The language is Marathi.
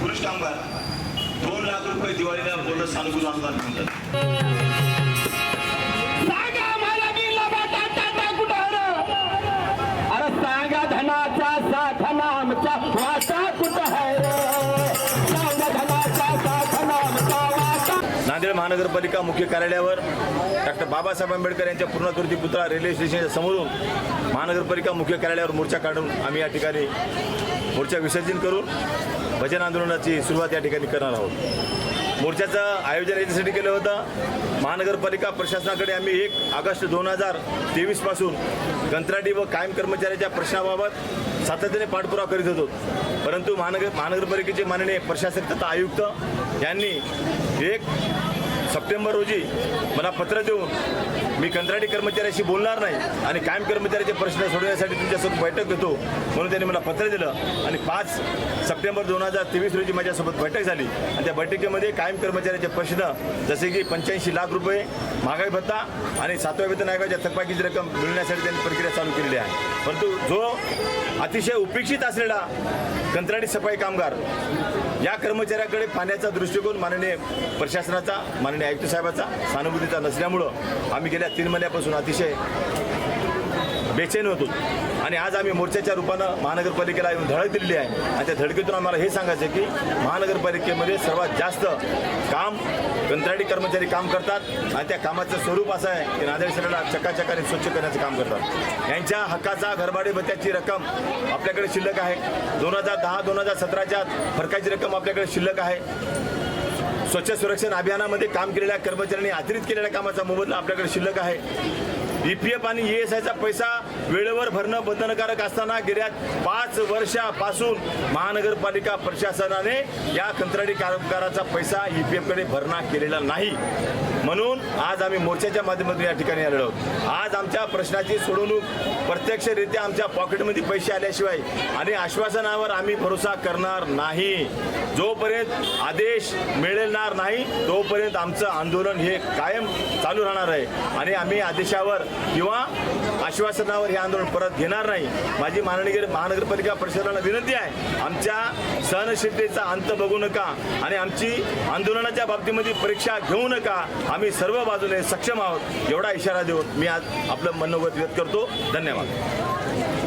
पुरुष कामगार. दोन लाख रुपये दिवाळीला बोनस सानुकूल अनुदान म्हणतात. वाटा कुठं आहे नांदेड महानगरपालिका मुख्य कार्यालयावर डॉक्टर बाबासाहेब आंबेडकर यांच्या पूर्णकृती पुतळा रेल्वे स्टेशनच्या समोरून महानगरपालिका मुख्य कार्यालयावर मोर्चा काढून आम्ही या ठिकाणी मोर्चा विसर्जन करून भजन आंदोलनाची सुरुवात या ठिकाणी करणार आहोत. मोर्चाचं आयोजन याच्यासाठी केलं होतं. महानगरपालिका प्रशासनाकडे आम्ही एक ऑगस्ट दोन हजार तेवीसपासून कंत्राटी व कायम कर्मचाऱ्याच्या प्रश्नाबाबत सातत्याने पाठपुरावा करीत होतो. परंतु महानगर महानगरपालिकेचे माननीय प्रशासक तथा आयुक्त यांनी एक सप्टेंबर रोजी मला पत्र देऊन मी कंत्राटी कर्मचाऱ्याशी बोलणार नाही आणि कायम कर्मचाऱ्याचे प्रश्न सोडवण्यासाठी तुमच्यासोबत बैठक घेतो म्हणून त्यांनी मला पत्र दिलं. आणि पाच सप्टेंबर दोन हजार तेवीस रोजी माझ्यासोबत बैठक झाली. आणि त्या बैठकीमध्ये कायम कर्मचाऱ्याचे प्रश्न जसे की पंच्याऐंशी लाख रुपये महागाई भत्ता आणि सातव्या वेतन आयोगाच्या थकबाकीची रक्कम मिळण्यासाठी त्यांनी प्रक्रिया चालू केलेली आहे. परंतु जो अतिशय उपेक्षित असलेला कंत्राटी सफाई कामगार या कर्मचाऱ्याकडे पाहण्याचा दृष्टिकोन माननीय प्रशासनाचा माननीय आयुक्त साहेबाचा सहानुभूतीचा नसल्यामुळं आम्ही गेल्या तीन महिन्यापासून अतिशय बेचैन होतो आणि आज आम्ही मोर्चाच्या रूपानं महानगरपालिकेला येऊन धडक दिलेली आहे. आणि त्या धडकेतून आम्हाला हे सांगायचं आहे की महानगरपालिकेमध्ये सर्वात जास्त काम कंत्राटी कर्मचारी काम करतात. आणि त्या कामाचं स्वरूप असं आहे की नांदेड शहराला चकाचकाने स्वच्छ करण्याचं काम करतात. यांच्या हक्काचा घरभाडे भत्त्याची रक्कम आपल्याकडे शिल्लक आहे. दोन हजार दहा दोन हजार सतराच्या फरकाची रक्कम आपल्याकडे शिल्लक आहे. स्वच्छ सुरक्षण अभियानामध्ये काम केलेल्या कर्मचाऱ्यांनी आदरित केलेल्या कामाचा मोबदला आपल्याकडे शिल्लक आहे. ई पी एफ आणि ई एस आयचा पैसा वेळेवर भरणं बंधनकारक असताना गेल्या पाच वर्षापासून महानगरपालिका प्रशासनाने या कंत्राटी कामगाराचा पैसा ई पी एफकडे भरणा केलेला नाही. म्हणून आज आम्ही मोर्चाच्या माध्यमातून या ठिकाणी आलेलो आहोत. आज आमच्या प्रश्नाची सोडवणूक प्रत्यक्षरित्या आमच्या पॉकेटमध्ये पैसे आल्याशिवाय आणि आश्वासनावर आम्ही भरोसा करणार नाही. जोपर्यंत आदेश मिळणार नाही तोपर्यंत आमचं आंदोलन हे कायम चालू राहणार आहे. आणि आम्ही आदेशावर किंवा आश्वासनावर हे आंदोलन परत घेणार नाही. माझी माननीय महानगरपालिका परिषदाला विनंती आहे आमच्या सहनशीलतेचा अंत बघू नका आणि आमची आंदोलनाच्या बाबतीमध्ये परीक्षा घेऊ नका. आम्ही सर्व बाजूने सक्षम आहोत. एवढा इशारा देऊन मी आज आपलं मनोगत व्यक्त करतो. धन्यवाद.